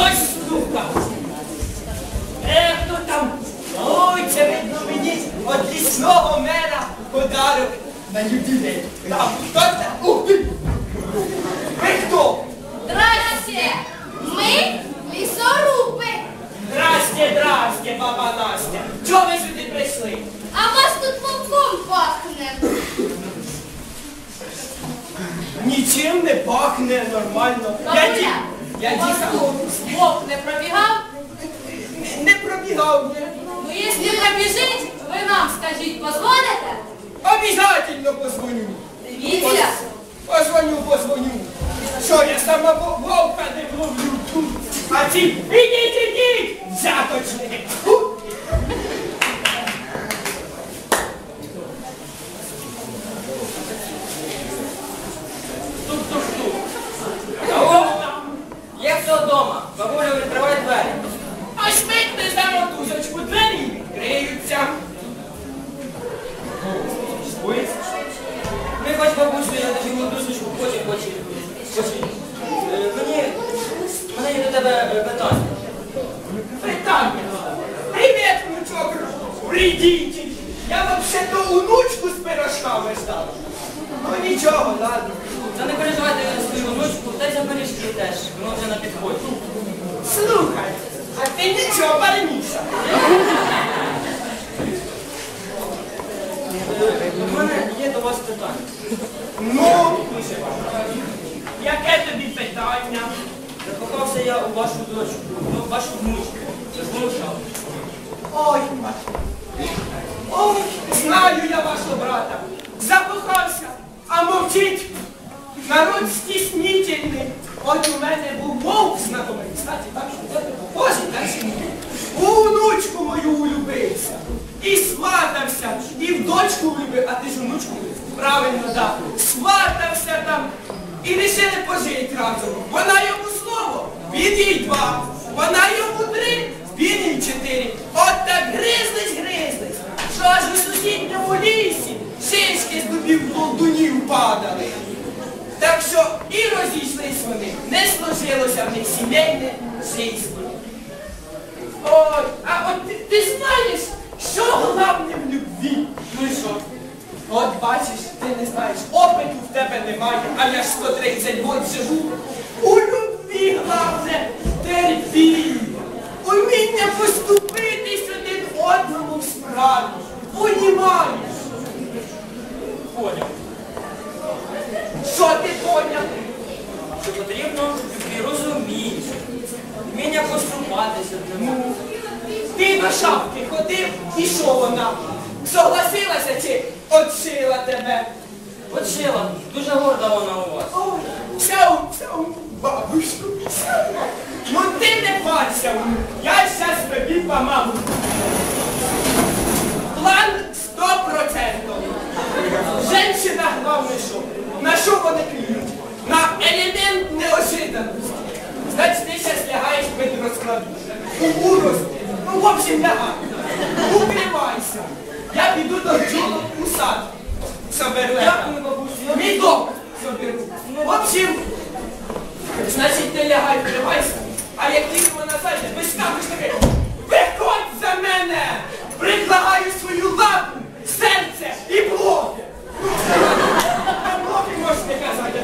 хтось стукав. Е, хто там? Ой, це видно мені от лісного мера подарок на юбілей. Там, хто там? Ух ти! Ви хто? Здрасте! Ми лісорубы, Здрасте, здрасте, баба Настя. Чого ви сюди прийшли? а вас тут вовком пахне. Нічим не пахне нормально. Я Бабуля, ті, я дійсно вовк не пробігав? не, пробігав. Ну, якщо пробіжить, ви нам скажіть, позвоните? Обязательно позвоню. Дивіться. Позвоню, позвоню. Що я сама вовка не ловлю тут. А ці ідіть, ідіть, взяточники. Хто? Бабуля, відкривай двері. А швидко за мотузочку двері відкриються. Ой. Ми хоч бабусю, я тобі дусочку хочу, хочу. хочу. Е, Мені, мене є до тебе е, питання. Питання. Привіт, внучок. Прийдіть. Я вообще то внучку з пирожками ждав. Ну нічого, ладно. Та не переживайте за свою внучку, та й за пиріжки теж. Воно вже на підході. Слухай, а ти нічого парніша. Е, У мене є до вас питання. Ну, яке тобі? Закохався я у вашу дочку, ну, вашу внучку. Внучка. Ой. Ой, знаю я вашого брата. Закохався, а мовчить. Народ стіснительний. От у мене був вовк знакомий. Кстати, так що що ні. У внучку мою улюбився. І сватався, і в дочку влюбив, а ти ж внучку влюбив. Правильно, так. Сватався там. І лишили пожить разом. Вона йому слово, він їй два. Вона йому три, він їй чотири. От так гризлись, гризлись. Що аж у сусідньому лісі шишки з дубів колдунів падали. Так що і розійшлись вони, не сложилося в них сімейне життя. Ой, а от ти, ти знаєш, що головне в любві? Ну і що? От бачиш, ти не знаєш, опиту в тебе немає, а я ж 130 років живу. У любві головне терпіння, уміння поступитись один одному в справі. Понімаєш? Поняв. Що ти поняв? Що потрібно любві розуміння, вміння поступатися для. Ти на шапки ходив, і що вона? Согласилася чи отшила тебе? От Шила, дуже горда вона у вас. Ой, цяу, бабушку, цяу. Ну ти не парся, я щас тобі помогу. План 100%. Женщина главне що? На що вони клюють? На елемент неожиданності. Значить, ти зараз лягаєш під розкладу. У урості. Ну, в общем, лягай. Укривайся. Я піду до бджолок у сад. Дякую, бабусю. Мій дом соберу. Ну, От чим. Значить, не лягай, тривайся, А як тільки вона зайде, ви скажеш таке, виходь за мене! Предлагаю свою лапу, серце і блоки. Ну, блоки можете казати,